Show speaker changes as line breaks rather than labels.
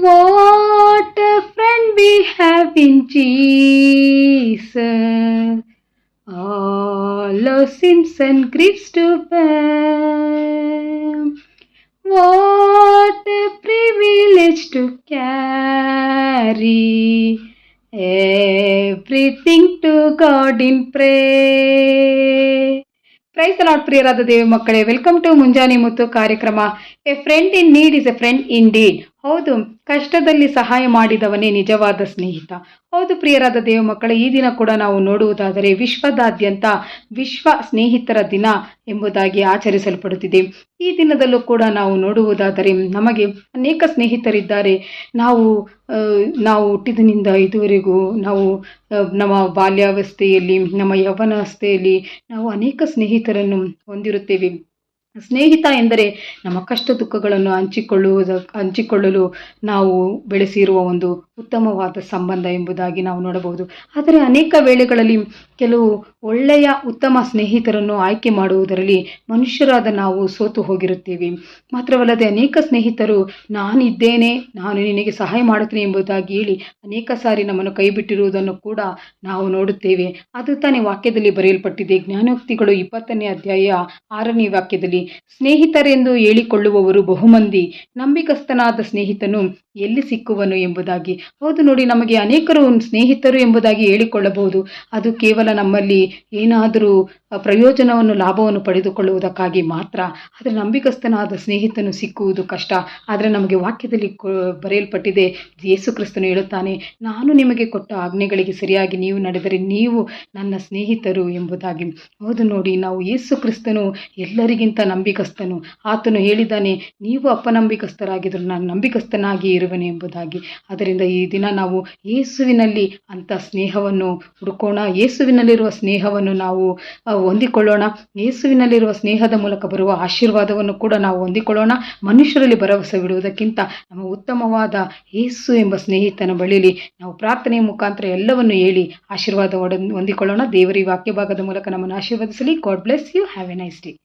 What a friend we have in Jesus. All our sins and griefs to bear. What a privilege to carry everything to God in prayer. Praise lord ಪ್ರಿಯರಾದ ದೇವಿ ಮಕ್ಕಳೇ welcome to ಮುಂಜಾನೆ ಮುತ್ತು ಕಾರ್ಯಕ್ರಮ a friend in need is a friend indeed ಹೌದು, ಕಷ್ಟದಲ್ಲಿ ಸಹಾಯ ಮಾಡಿದವನೇ ನಿಜವಾದ ಸ್ನೇಹಿತ. ಹೌದು ಪ್ರಿಯರಾದ ದೇವ ಮಕ್ಕಳ, ಈ ದಿನ ಕೂಡ ನಾವು ನೋಡುವುದಾದರೆ ವಿಶ್ವದಾದ್ಯಂತ ವಿಶ್ವ ಸ್ನೇಹಿತರ ದಿನ ಎಂಬುದಾಗಿ ಆಚರಿಸಲ್ಪಡುತ್ತಿದೆ. ಈ ದಿನದಲ್ಲೂ ಕೂಡ ನಾವು ನೋಡುವುದಾದರೆ ನಮಗೆ ಅನೇಕ ಸ್ನೇಹಿತರಿದ್ದಾರೆ. ನಾವು ನಾವು ಹುಟ್ಟಿದಿನಿಂದ ಇದುವರೆಗೂ ನಾವು ನಮ್ಮ ಬಾಲ್ಯಾವಸ್ಥೆಯಲ್ಲಿ, ನಮ್ಮ ಯೌವನಾವಸ್ಥೆಯಲ್ಲಿ ನಾವು ಅನೇಕ ಸ್ನೇಹಿತರನ್ನು ಹೊಂದಿರುತ್ತೇವೆ. ಸ್ನೇಹಿತ ಎಂದರೆ ನಮ್ಮ ಕಷ್ಟ ದುಃಖಗಳನ್ನು ಹಂಚಿಕೊಳ್ಳುವುದ ಹಂಚಿಕೊಳ್ಳಲು ನಾವು ಬೆಳೆಸಿರುವ ಒಂದು ಉತ್ತಮವಾದ ಸಂಬಂಧ ಎಂಬುದಾಗಿ ನಾವು ನೋಡಬಹುದು. ಆದರೆ ಅನೇಕ ವೇಳೆಗಳಲ್ಲಿ ಕೆಲವು ಒಳ್ಳೆಯ, ಉತ್ತಮ ಸ್ನೇಹಿತರನ್ನು ಆಯ್ಕೆ ಮಾಡುವುದರಲ್ಲಿ ಮನುಷ್ಯರಾದ ನಾವು ಸೋತು ಹೋಗಿರುತ್ತೇವೆ. ಮಾತ್ರವಲ್ಲದೆ ಅನೇಕ ಸ್ನೇಹಿತರು, ನಾನಿದ್ದೇನೆ, ನಾನು ನಿನಗೆ ಸಹಾಯ ಮಾಡುತ್ತೇನೆ ಎಂಬುದಾಗಿ ಹೇಳಿ ಅನೇಕ ಸಾರಿ ನಮ್ಮನ್ನು ಕೈಬಿಟ್ಟಿರುವುದನ್ನು ಕೂಡ ನಾವು ನೋಡುತ್ತೇವೆ. ಅದು ತಾನೇ ವಾಕ್ಯದಲ್ಲಿ ಬರೆಯಲ್ಪಟ್ಟಿದೆ. ಜ್ಞಾನೋಕ್ತಿಗಳು ಇಪ್ಪತ್ತನೇ ಅಧ್ಯಾಯ ಆರನೇ ವಾಕ್ಯದಲ್ಲಿ, ಸ್ನೇಹಿತರೆಂದು ಹೇಳಿಕೊಳ್ಳುವವರು ಬಹುಮಂದಿ ನಂಬಿಕಸ್ಥನಾದ ಸ್ನೇಹಿತನು ಎಲ್ಲಿ ಸಿಕ್ಕುವನು ಎಂಬುದಾಗಿ. ಹೌದು ನೋಡಿ ನಮಗೆ ಅನೇಕರು ಸ್ನೇಹಿತರು ಎಂಬುದಾಗಿ ಹೇಳಿಕೊಳ್ಳಬಹುದು. ಅದು ಕೇವಲ ನಮ್ಮಲ್ಲಿ ಏನಾದರೂ ಪ್ರಯೋಜನವನ್ನು, ಲಾಭವನ್ನು ಪಡೆದುಕೊಳ್ಳುವುದಕ್ಕಾಗಿ ಮಾತ್ರ. ಆದರೆ ನಂಬಿಕಸ್ಥನಾದ ಸ್ನೇಹಿತನು ಸಿಕ್ಕುವುದು ಕಷ್ಟ. ಆದರೆ ನಮಗೆ ವಾಕ್ಯದಲ್ಲಿ ಬರೆಯಲ್ಪಟ್ಟಿದೆ, ಯೇಸು ಕ್ರಿಸ್ತನು ಹೇಳುತ್ತಾನೆ, ನಾನು ನಿಮಗೆ ಕೊಟ್ಟ ಆಜ್ಞೆಗಳಿಗೆ ಸರಿಯಾಗಿ ನೀವು ನಡೆದರೆ ನೀವು ನನ್ನ ಸ್ನೇಹಿತರು ಎಂಬುದಾಗಿ. ಹೌದು ನೋಡಿ, ನಾವು ಯೇಸು ಕ್ರಿಸ್ತನು ಎಲ್ಲರಿಗಿಂತ ನಂಬಿಕಸ್ಥನು ಆತನು ಹೇಳಿದ್ದಾನೆ, ನೀವು ಅಪನಂಬಿಕಸ್ಥರಾಗಿದ್ದರೂ ನಾನು ನಂಬಿಕಸ್ಥನಾಗಿ ಇರುವನೆ ಎಂಬುದಾಗಿ. ಅದರಿಂದ ಈ ದಿನ ನಾವು ಯೇಸುವಿನಲ್ಲಿ ಅಂಥ ಸ್ನೇಹವನ್ನು ಹುಡುಕೋಣ. ಯೇಸುವಿನಲ್ಲಿರುವ ಸ್ನೇಹವನ್ನು ನಾವು ಆ, ಹೊಂದಿಕೊಳ್ಳೋಣ. ಯೇಸುವಿನಲ್ಲಿರುವ ಸ್ನೇಹದ ಮೂಲಕ ಬರುವ ಆಶೀರ್ವಾದವನ್ನು ಕೂಡ ನಾವು ಹೊಂದಿಕೊಳ್ಳೋಣ. ಮನುಷ್ಯರಲ್ಲಿ ಭರವಸೆ ಬಿಡುವುದಕ್ಕಿಂತ ನಮ್ಮ ಉತ್ತಮವಾದ ಯೇಸು ಎಂಬ ಸ್ನೇಹಿತನ ಬಳಿಲಿ ನಾವು ಪ್ರಾರ್ಥನೆಯ ಮುಖಾಂತರ ಎಲ್ಲವನ್ನು ಹೇಳಿ ಆಶೀರ್ವಾದ ಹೊಂದಿಕೊಳ್ಳೋಣ. ದೇವರಿ ವಾಕ್ಯ ಭಾಗದ ಮೂಲಕ ನಮ್ಮನ್ನು ಆಶೀರ್ವದಿಸಲಿ. God bless you have a nice day